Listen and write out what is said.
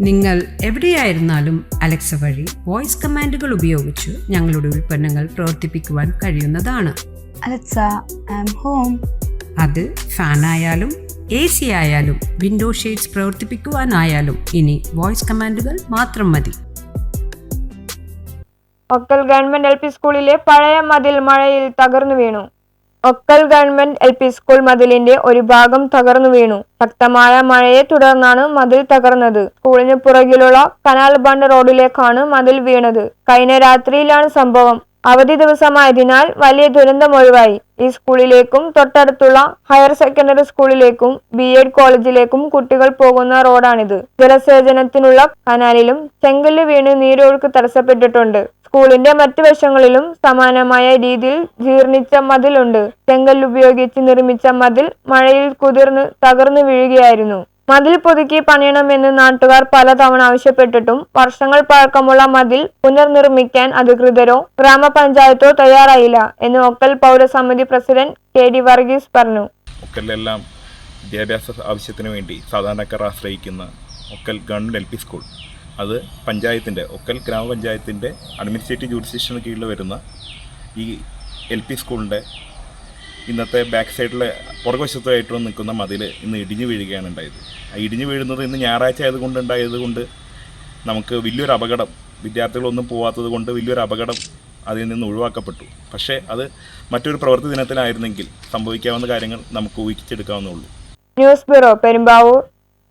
നിങ്ങൾ എവിടെയായിരുന്നാലും അലക്സ വഴി വോയിസ് കമാൻഡുകൾ ഉപയോഗിച്ച് ഞങ്ങളുടെ ഉൽപ്പന്നങ്ങൾ പ്രവർത്തിപ്പിക്കുവാൻ കഴിയുന്നതാണ്. Alexa, I'm home. അത് ഫാനായാലും എ സി ആയാലും വിൻഡോ ഷെയ്ഡ്സ് പ്രവർത്തിപ്പിക്കുവാനായാലും ഇനി വോയിസ് കമാൻഡുകൾ മാത്രം മതി. ഒക്കൽ ഗവൺമെന്റ് എൽ പി സ്കൂളിലെ പഴയ മതിൽ മഴയിൽ തകർന്നു വീണു. Okkal government L P school മതിലിന്റെ ഒരു ഭാഗം തകർന്നു വീണു. ശക്തമായ മഴയെ തുടർന്നാണ് മതിൽ തകർന്നത്. സ്കൂളിന് പുറകിലുള്ള കനാൽ ബണ്ട് റോഡിലേക്കാണ് മതിൽ വീണത്. കഴിഞ്ഞ രാത്രിയിലാണ് സംഭവം. അവധി ദിവസമായതിനാൽ വലിയ ദുരന്തം ഒഴിവായി. ഈ സ്കൂളിലേക്കും തൊട്ടടുത്തുള്ള ഹയർ സെക്കൻഡറി സ്കൂളിലേക്കും ബി എഡ് കോളേജിലേക്കും കുട്ടികൾ പോകുന്ന റോഡാണിത്. ജലസേചനത്തിനുള്ള കനാലിലും ചെങ്കല്ല് വീണ് നീരൊഴുക്ക് തടസ്സപ്പെട്ടിട്ടുണ്ട്. സ്കൂളിന്റെ മറ്റു വശങ്ങളിലും സമാനമായ രീതിയിൽ ജീർണിച്ച മതിലുണ്ട് ഉപയോഗിച്ച് നിർമ്മിച്ച മതിൽ മഴയിൽ കുതിർന്ന് തകർന്നു വീഴുകയായിരുന്നു. മതിൽ പുതുക്കി പണിയണമെന്ന് നാട്ടുകാർ പലതവണ ആവശ്യപ്പെട്ടിട്ടും വർഷങ്ങൾ പഴക്കമുള്ള മതിൽ പുനർനിർമ്മിക്കാൻ അധികൃതരോ ഗ്രാമപഞ്ചായത്തോ തയ്യാറായില്ല എന്ന് ഒക്കൽ പൗരസമിതി പ്രസിഡന്റ് കെ ഡി വർഗീസ് പറഞ്ഞു. വിദ്യാഭ്യാസ ആവശ്യത്തിന് വേണ്ടി സാധാരണക്കാർ ആശ്രയിക്കുന്ന Okkal government L P school. അത് പഞ്ചായത്തിന്റെ ഒക്കൽ ഗ്രാമപഞ്ചായത്തിന്റെ അഡ്മിനിസ്ട്രേറ്റീവ് ജുഡിഷ്യന് കീഴിൽ വരുന്ന ഈ എൽ പി സ്കൂളിന്റെ ഇന്നത്തെ ബാക്ക് സൈഡിലെ പുറകുവശത്തായിട്ട് നിൽക്കുന്ന മതിൽ ഇന്ന് ഇടിഞ്ഞു വീഴുകയാണ് ഉണ്ടായത്. ആ ഇടിഞ്ഞു വീഴുന്നത് ഇന്ന് ഞായറാഴ്ച ആയതുകൊണ്ട് ഉണ്ടായതുകൊണ്ട് നമുക്ക് വലിയൊരു അപകടം വിദ്യാർത്ഥികളൊന്നും പോവാത്തത് കൊണ്ട് വലിയൊരു അപകടം അതിൽ നിന്ന് ഒഴിവാക്കപ്പെട്ടു. പക്ഷേ അത് മറ്റൊരു പ്രവൃത്തി ദിനത്തിലായിരുന്നെങ്കിൽ സംഭവിക്കാവുന്ന കാര്യങ്ങൾ നമുക്ക് ഊഹിച്ചെടുക്കാവുന്നേ ഉള്ളൂ. News bureau Perumbavoor.